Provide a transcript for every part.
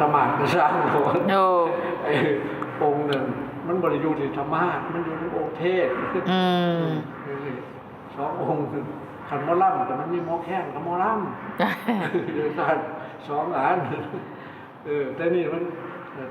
ธรรมะก็สร้างโบสถ์โอ้ไอ้องค์หนึ่งมันบริยูที่ธรรมะมันอยู่ในองค์เทศอืมสององค์ขันหมอล่ำแต่มันมีหมอแข้งกับหมอล่ำเดือดสองอัน เออแต่นี่มัน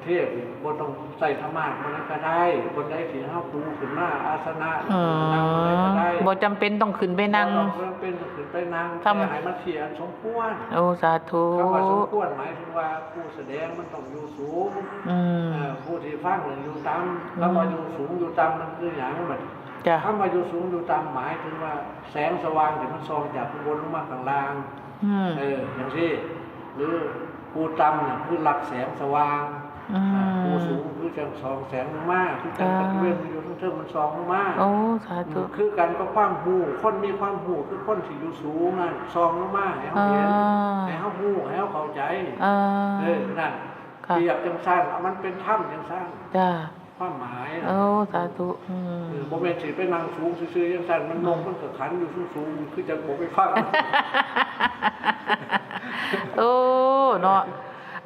เทศบนต้องใส่ธรรมะมันก็ได้บนได้สีห้าปูขึ้นมาอาสนะอืนั่งอะไรก็มได้บ่จำเป็นต้องขึ้นไปนั่งบ่ต้องเป็นขึ้นไปนั่งทำแต่ให้มันเสียสมควรโอ้สาธุคำว่าสมควรหมายถึงว่าผู้แสดงมันต้องอยู่สูงอืมเอ่อผู้ที่ฟังเนี่ยอยู่ต่ำคำว่าอยู่สูงอยู่ต่ำมันคืออย่างแบบจ้ะคำว่าอยู่สูงอยู่ต่ำหมายถึงว่า แสงสว่างที่มันส่องจากข้างบนลงมาข้างล่างอืมเอออย่างที่หรือ ผู้ต่ำเนี่ยคือหลักแสงสว่างอือ่าผู้มสูงคือจังส่องแสงลงมาคือจังอ่าตะเวนมันอยู่ทั้งเทิงมันส่องลงมาโอ้สาธุคือกันก็ความหูคนมีความหูคือคนที่อยู่สูงนั่นส่องลงมาให้เขาเห็นอ่าให้เขาหูให้เขาเข้าใจอ่าเออนั่นค่ะเปรียบจังสั้นมันเป็นถ้ำจังสั้นจ้ะความหมายนะโอ้สาธุอืม เออบ่แม่นสิไปนั่งสูงซื่อๆจังสั้นมันลงมันก็ขันอยู่สูงๆคือจะบ่ไปฟัง โอ้เนาะ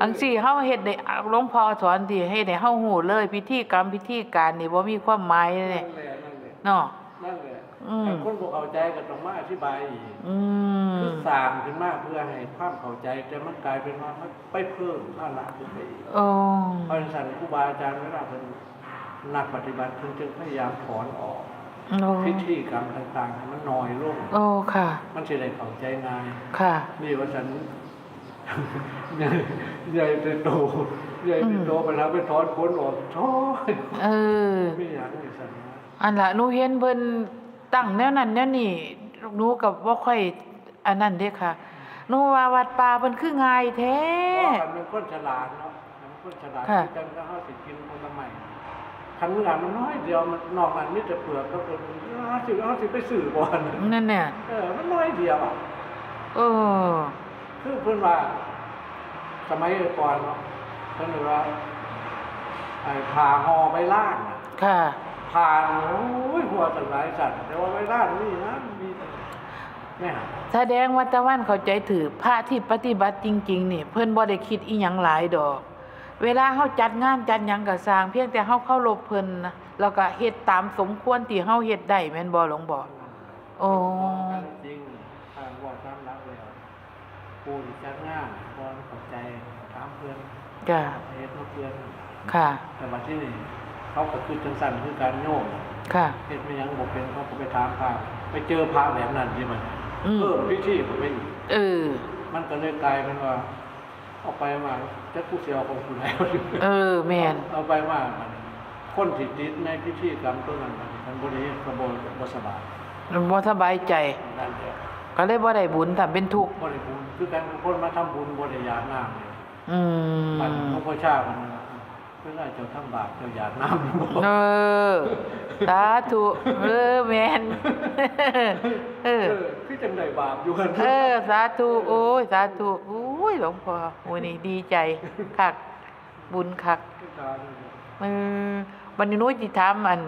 อังสี่เฮาเฮ็ดได้หลวงพ่อสอนที่ให้ได้เฮาฮู้เลย พิธีกรรมพิธีการนี่บ่มีความหมายเลยนั่นแหละนั่นแหละเนาะนั่นแหละอืมถ้าคนบ่เข้าใจก็ต้องมาอธิบายอีกอืมคือสร้างขึ้นมาเพื่อให้ความเข้าใจแต่มันกลายเป็นว่ามันไปเพิ่มภาระขึ้นไปอีกโอ้เพราะฉะนั้นครูบาอาจารย์เวลาเพิ่นนักปฏิบัติเพิ่นจึงพยายามถอนออกโอ้ พิธีกรรมต่างๆให้มันน้อยลงโอ้ค่ะ มันสิได้เข้าใจง่ายค่ะนี่ว่าฉันใหญ่ใหญ่เป็นโตใหญ่เป็นโตไปแล้วไปถอนขนออกท้อยเออไม่อยากให้สันนะอันละหนูเห็นเพิ่นตั้งแนวนั้นแนวนี้หนูกับบ่ค่อยอันนั้นเด้ค่ะหนูว่าวัดป่าเพิ่นคือง่ายแท้เพราะมันเป็นคนฉลาดเนาะมันเป็นคนฉลาดค่ะที่จังก็เขาสิกินคนละใหม่ คันเมื่อมันน้อยเดียวมันนอกนั้นมีแต่เปลือกก็เป็นเขาสิเขาสิไปสื่อบ่อนนั่นเนี่ยเออมันน้อยเดียวอะเออคือเพิ่นว่า สมัยก่อนเนาะเพิ่นว่าไอ้ผ่าห่อใบล่างน่ะค่ะผ่าโอ้ยหัวสันหลายสัตว์แต่ว่าใบล่างนี่นะมีแต่แม่แสดงว่าตะวันเข้าใจถือพระที่ปฏิบัติจริง ๆ นี่ เพิ่นบ่ได้คิดอีหยังหลายดอก เวลาเฮาจัดงานจัดหยังก็สร้าง เพียงแต่เฮาเคารพเพิ่นนะแล้วก็เฮ็ดตามสมควรที่เฮาเฮ็ดได้แม่นบ่หลวงบ่โอ้จริงทางว่าตามรักแล้วปูนจัดงานพอเข้าใจถามเพื่อนจ้ะเฮ็ดมาเพื่อนค่ะ แต่มาที่นี่เขาก็คือจังสันคือการโยกค่ะเฮ็ดไม่ยังบ่เป็นเขาก็ไปถามพระไปเจอพระแบบนั้นที่มันอืมเพิ่มพิธีก็ไปอีกเออ มันก็เลยกลายเป็นว่า เอาไปมาจะผู้เสียของคุณแล้วเออแม่นเอาไปว่ามันคนที่ติดในพิธีกรรมตัวนั้นมันมันบ่ได้กระบวนบ่สบายบ่สบายใจนั่นแหละก็เลยบ่ได้บุญถ้าเป็นทุกข์บ่ได้บุญคือการคนมาทำบุญบ่ได้อยากน้ำเลยอืมันมหลวงพ่อชามันเวลาเจ้าทำบาปเจ้าอยากน้ำบ่เออสาธุเออแม่นเอเอออคือจังได๋บาปอยู่กันเออสาธุโอ้ยสาธุโอ้ ยหลวงพ่อโอ้ยนี่ดีใจคักบุญคักเออวันนี้หนู้สิถามอัน